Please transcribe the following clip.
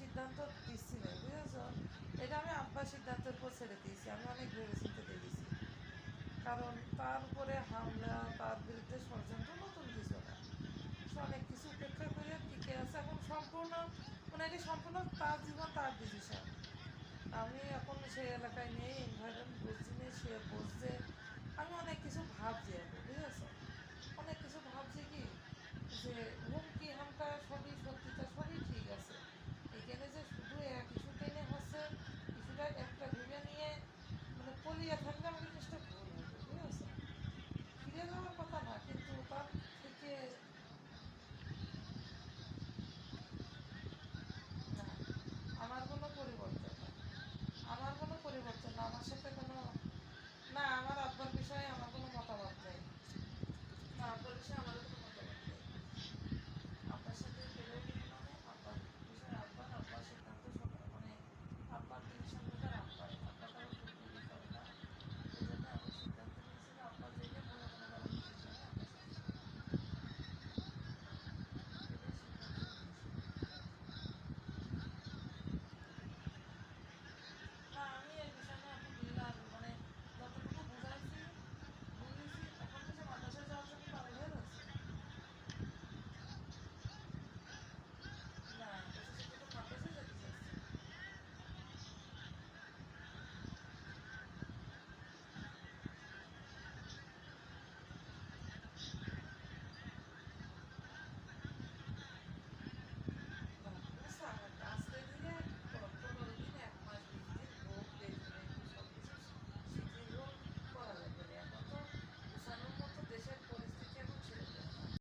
সিদ্ধান্ত দিচ্ছি না, বুঝেছ? এটা আমি আব্বার সিদ্ধান্তের উপর ছেড়ে দিয়েছি, আমি অনেক ভেবেচিন্তে দিয়ে দিয়েছি কারণ তার উপরে হামলা, তার বিরুদ্ধে ষড়যন্ত্র নতুন কিছু না। সে অনেক কিছু উপেক্ষা করে টিকে আছে এখন সম্পূর্ণ মানে এটি সম্পূর্ণ তার জীবন, তার ডিসিশন আমি এখন সেই এলাকায় নেই এনভায়রনমেন্ট বুঝছি নেই সে ইনভার্টার